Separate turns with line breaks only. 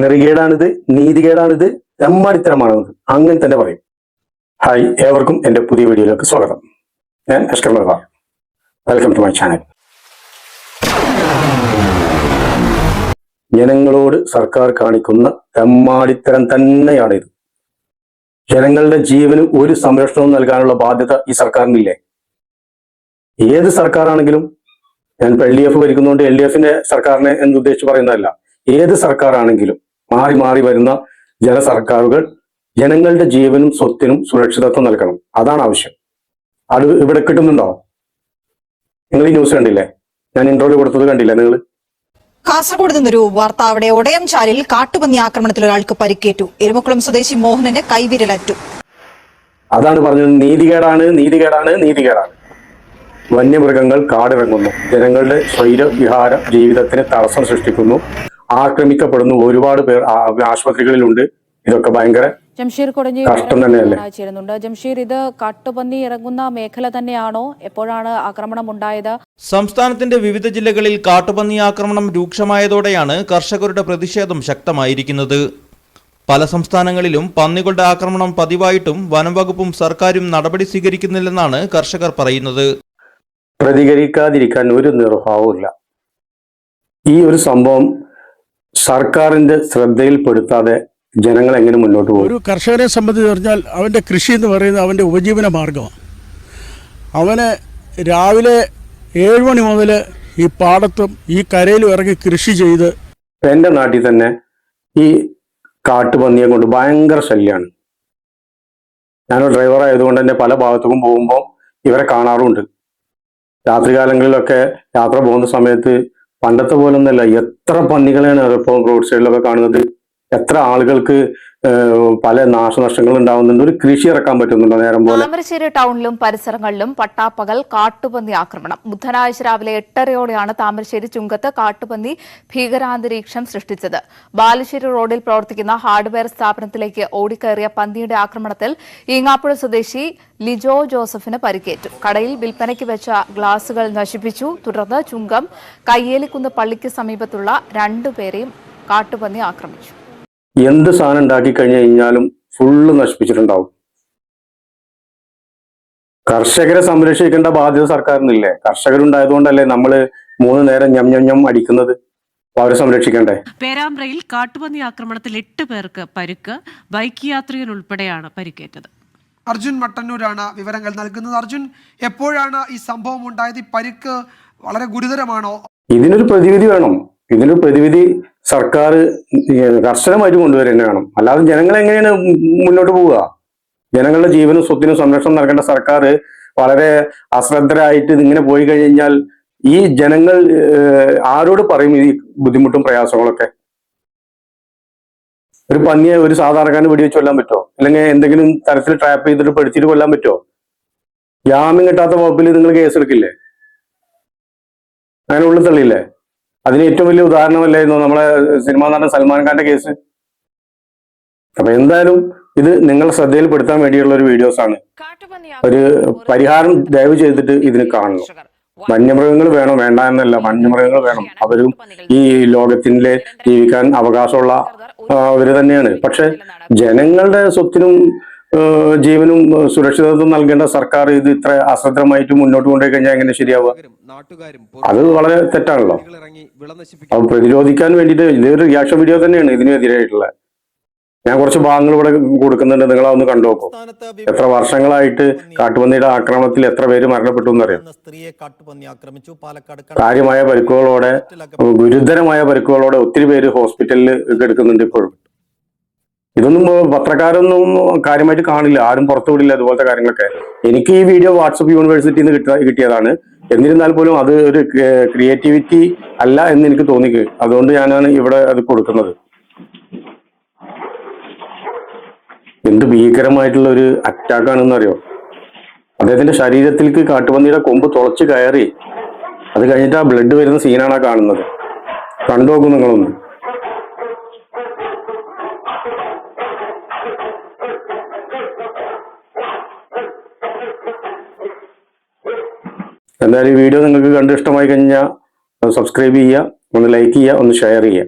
നെറികേടാണിത് നീതികേടാണിത് എമ്മാടിത്തരമാണെന്ന് അങ്ങനെ തന്നെ പറയും. ഹായ് ഏവർക്കും എന്റെ പുതിയ വീഡിയോയിലേക്ക് സ്വാഗതം. ഞാൻ Ashkar welcome to my channel ജനങ്ങളോട് സർക്കാർ കാണിക്കുന്ന എമ്മാടിത്തരം തന്നെയാണ് ഇത്. ജനങ്ങളുടെ ജീവന് ഒരു സംരക്ഷണവും നൽകാനുള്ള ബാധ്യത ഈ സർക്കാരിനില്ലേ? ഏത് സർക്കാരാണെങ്കിലും ഞാൻ എൽ ഡി എഫ് ഭരിക്കുന്നതുകൊണ്ട് എൽ ഡി എഫിന്റെ സർക്കാരിനെ എന്ന് ഉദ്ദേശിച്ച് പറയുന്നതല്ല. ഏത് സർക്കാരാണെങ്കിലും മാറി മാറി വരുന്ന ജനസർക്കാരുകൾ ജനങ്ങളുടെ ജീവനും സ്വത്തിനും സുരക്ഷിതത്വം നൽകണം. അതാണ് ആവശ്യം. അത് ഇവിടെ കിട്ടുന്നുണ്ടോ? നിങ്ങൾ ഈ ന്യൂസ് കണ്ടില്ലേ? ഞാൻ ഇന്റർവ്യൂ കൊടുത്തത് കണ്ടില്ലേ നിങ്ങൾ?
കാസർഗോഡ് നിന്നൊരു വാർത്ത അവിടെ ഒടയംചാലിൽ കാട്ടുപന്നി ആക്രമണത്തിൽ ഒരാൾക്ക് പരിക്കേറ്റു. എരുമക്കുളം സ്വദേശി മോഹനന്റെ കൈവിരലറ്റു.
അതാണ് പറഞ്ഞത്. നീതികേടാണ് നീതികേടാണ് നീതികേടാണ്. വന്യമൃഗങ്ങൾ കാടിറങ്ങുന്നു. ജനങ്ങളുടെ സ്വൈര വിഹാര ജീവിതത്തിന് തടസ്സം സൃഷ്ടിക്കുന്നു. ആക്രമിക്കപ്പെടുന്നു. ഒരുപാട് പേർ ആശുപത്രികളിലുണ്ട്. ഇതൊക്കെ ഭയങ്കര
ജംഷീർ കൊടഞ്ഞി ചേരുന്നുണ്ട്. ജംഷീർ ഇത് കാട്ടുപന്നി ഇറങ്ങുന്ന മേഖല തന്നെയാണോ? എപ്പോഴാണ് ആക്രമണം ഉണ്ടായത്
സംസ്ഥാനത്തിന്റെ വിവിധ ജില്ലകളിൽ കാട്ടുപന്നി ആക്രമണം രൂക്ഷമായതോടെയാണ് കർഷകരുടെ പ്രതിഷേധം ശക്തമായിരിക്കുന്നത്. പല സംസ്ഥാനങ്ങളിലും പന്നികളുടെ ആക്രമണം പതിവായിട്ടും വനംവകുപ്പും സർക്കാരും നടപടി സ്വീകരിക്കുന്നില്ലെന്നാണ് കർഷകർ പറയുന്നത്.
പ്രതികരിക്കാതിരിക്കാൻ ഒരു നിർഭാവമില്ല ഈ ഒരു സംഭവം സർക്കാരിന്റെ ശ്രദ്ധയിൽപ്പെടുത്താതെ ജനങ്ങൾ എങ്ങനെ മുന്നോട്ട് പോകും?
ഒരു കർഷകനെ സംബന്ധിച്ച് പറഞ്ഞാൽ അവന്റെ കൃഷി എന്ന് പറയുന്നത് അവന്റെ ഉപജീവന മാർഗമാണ്. അവന് രാവിലെ ഏഴ് മണി മുതൽ ഈ പാടത്തും ഈ കരയിലും ഇറങ്ങി കൃഷി ചെയ്ത്
എന്റെ നാട്ടിൽ തന്നെ ഈ കാട്ടുപന്നിയെ കൊണ്ട് ഭയങ്കര ശല്യമാണ് ഞാനൊരു ഡ്രൈവർ ആയതുകൊണ്ട് തന്നെ പല ഭാഗത്തേക്കും പോകുമ്പോൾ ഇവരെ കാണാറുമുണ്ട്. രാത്രികാലങ്ങളിലൊക്കെ യാത്ര പോകുന്ന സമയത്ത് പണ്ടത്തെ പോലൊന്നല്ല എത്ര പന്നികളെയാണ് ഇപ്പോൾ റോഡ് സൈഡിലൊക്കെ കാണുന്നത്? എത്ര ആളുകൾക്ക് പല നാശനഷ്ടങ്ങൾ ഉണ്ടാവുന്നുണ്ട്. ഒരു കൃഷി ഇറക്കാൻ പറ്റുന്നുണ്ടോ നേരം പോലെ?
താമരശ്ശേരി ടൗണിലും പരിസരങ്ങളിലും പട്ടാപ്പകൽ കാട്ടുപന്നി ആക്രമണം. ബുധനാഴ്ച രാവിലെ എട്ടരയോടെയാണ് താമരശ്ശേരി ചുങ്കത്ത് കാട്ടുപന്നി ഭീകരാന്തരീക്ഷം സൃഷ്ടിച്ചത്. ബാലുശ്ശേരി റോഡിൽ പ്രവർത്തിക്കുന്ന ഹാർഡ്വെയർ സ്ഥാപനത്തിലേക്ക് ഓടിക്കയറിയ പന്നിയുടെ ആക്രമണത്തിൽ ഈങ്ങാപ്പുഴ സ്വദേശി ലിജോ ജോസഫിന് പരിക്കേറ്റു. കടയിൽ വിൽപ്പനയ്ക്ക് വെച്ച ഗ്ലാസുകൾ നശിപ്പിച്ചു. തുടർന്ന് ചുങ്കം കയ്യേലിക്കുന്ന് പള്ളിക്ക് സമീപത്തുള്ള രണ്ടുപേരെയും കാട്ടുപന്നി ആക്രമിച്ചു.
എന്ത് സാധനം ഉണ്ടാക്കി കഴിഞ്ഞു കഴിഞ്ഞാലും ഫുള്ള് നശിപ്പിച്ചിട്ടുണ്ടാവും. കർഷകരെ സംരക്ഷിക്കേണ്ട ബാധ്യത സർക്കാരിനില്ലേ? കർഷകരുണ്ടായതുകൊണ്ടല്ലേ നമ്മൾ മൂന്ന് നേരം ഞം ഞം ഞം അടിക്കുന്നത്? അവരെ സംരക്ഷിക്കണ്ടേ?
പേരാമ്പ്രയിൽ കാട്ടുപന്നി ആക്രമണത്തിൽ എട്ട് പേർക്ക് പരിക്ക് ബൈക്ക് യാത്രികൻ ഉൾപ്പെടെയാണ് പരിക്കേറ്റത്.
അർജുൻ മട്ടന്നൂരാണ് വിവരങ്ങൾ നൽകുന്നത്. അർജുൻ എപ്പോഴാണ് ഈ സംഭവം ഉണ്ടായത്? ഈ പരിക്ക് വളരെ ഗുരുതരമാണോ?
ഇതിനൊരു പ്രതിവിധി വേണം. ഇതിനൊരു പ്രതിവിധി സർക്കാർ കർശനമായിട്ട് കൊണ്ടുവരേണ്ടി വേണം. അല്ലാതെ ജനങ്ങൾ എങ്ങനെയാണ് മുന്നോട്ട് പോവുക? ജനങ്ങളുടെ ജീവനും സ്വത്തിനും സംരക്ഷണം നൽകേണ്ട സർക്കാർ വളരെ അശ്രദ്ധരായിട്ട് ഇങ്ങനെ പോയി കഴിഞ്ഞാൽ ഈ ജനങ്ങൾ ആരോട് പറയും ഈ ബുദ്ധിമുട്ടും പ്രയാസങ്ങളൊക്കെ? ഒരു പന്നിയെ ഒരു സാധാരണക്കാരന് വെടിവെച്ച് കൊല്ലാൻ പറ്റുമോ അല്ലെങ്കിൽ എന്തെങ്കിലും തരത്തിൽ ട്രാപ്പ് ചെയ്തിട്ട് പഠിച്ചിട്ട് കൊല്ലാൻ പറ്റുമോ ജാമ്യം കിട്ടാത്ത വകുപ്പിൽ നിങ്ങൾ കേസെടുക്കില്ലേ? അങ്ങനെ ഉള്ളിൽ തള്ളിയില്ലേ? അതിന് ഏറ്റവും വലിയ ഉദാഹരണമല്ലായിരുന്നു നമ്മളെ സിനിമാ നടൻ സൽമാൻ ഖാന്റെ കേസ്. അപ്പൊ എന്തായാലും ഇത് നിങ്ങൾ ശ്രദ്ധയിൽപ്പെടുത്താൻ വേണ്ടിയുള്ള ഒരു വീഡിയോസ് ആണ് ഒരു പരിഹാരം ദയവ് ചെയ്തിട്ട് ഇതിന് കാണണം. വന്യമൃഗങ്ങൾ വേണം? വേണ്ട എന്നല്ല. വന്യമൃഗങ്ങൾ വേണം. അവരും ഈ ലോകത്തിന്റെ ജീവിക്കാൻ അവകാശമുള്ള അവർ തന്നെയാണ്. പക്ഷെ ജനങ്ങളുടെ സ്വത്തിനും ജീവനും സുരക്ഷിതത്വം നൽകേണ്ട സർക്കാർ ഇത് ഇത്ര അശ്രദ്ധമായിട്ട് മുന്നോട്ട് കൊണ്ടുപോയി കഴിഞ്ഞാൽ എങ്ങനെ ശരിയാവുക? അത് വളരെ തെറ്റാണല്ലോ. അപ്പൊ പ്രതിരോധിക്കാൻ വേണ്ടിയിട്ട് ഇതൊരു റിയാക്ഷൻ വീഡിയോ തന്നെയാണ് ഇതിനെതിരായിട്ടുള്ള. ഞാൻ കുറച്ച് ഭാഗങ്ങൾ ഇവിടെ കൊടുക്കുന്നുണ്ട്. നിങ്ങൾ അതൊന്ന് കണ്ടു നോക്കൂ. എത്ര വർഷങ്ങളായിട്ട് കാട്ടുപന്നിയുടെ ആക്രമണത്തിൽ എത്ര പേര് മരണപ്പെട്ടു എന്നറിയാം?
സ്ത്രീയെ കാട്ടുപന്നി ആക്രമിച്ചു. പാലക്കാട്
കാര്യമായ പരിക്കുകളോടെ ഗുരുതരമായ പരിക്കുകളോടെ ഒത്തിരി പേര് ഹോസ്പിറ്റലിൽ കിടക്കുന്നുണ്ട് ഇപ്പോഴും. ഇതൊന്നും പത്രക്കാരൊന്നും കാര്യമായിട്ട് കാണില്ല. ആരും പുറത്തു വിടില്ല അതുപോലത്തെ കാര്യങ്ങളൊക്കെ. എനിക്ക് ഈ വീഡിയോ വാട്സപ്പ് യൂണിവേഴ്സിറ്റിയിൽ നിന്ന് കിട്ട കിട്ടിയതാണ്. എന്നിരുന്നാൽ പോലും അത് ഒരു ക്രിയേറ്റിവിറ്റി അല്ല എന്ന് എനിക്ക് തോന്നിക്ക്. അതുകൊണ്ട് ഞാനാണ് ഇവിടെ അത് കൊടുക്കുന്നത്. എന്ത് ഭീകരമായിട്ടുള്ള ഒരു അറ്റാക്ക് ആണെന്ന് അറിയോ അദ്ദേഹത്തിന്റെ ശരീരത്തിലേക്ക് കാട്ടുപന്നിയുടെ കൊമ്പ് തുളച്ച് കയറി. അത് കഴിഞ്ഞിട്ട് ആ ബ്ലഡ് വരുന്ന സീനാണ് ആ കാണുന്നത്. കണ്ടു നോക്കും നിങ്ങളൊന്ന്. എന്തായാലും ഈ വീഡിയോ നിങ്ങൾക്ക് കണ്ട് ഇഷ്ടമായി കഴിഞ്ഞാൽ സബ്സ്ക്രൈബ് ചെയ്യുക ഒന്ന് ലൈക്ക് ചെയ്യുക ഒന്ന് ഷെയർ ചെയ്യുക.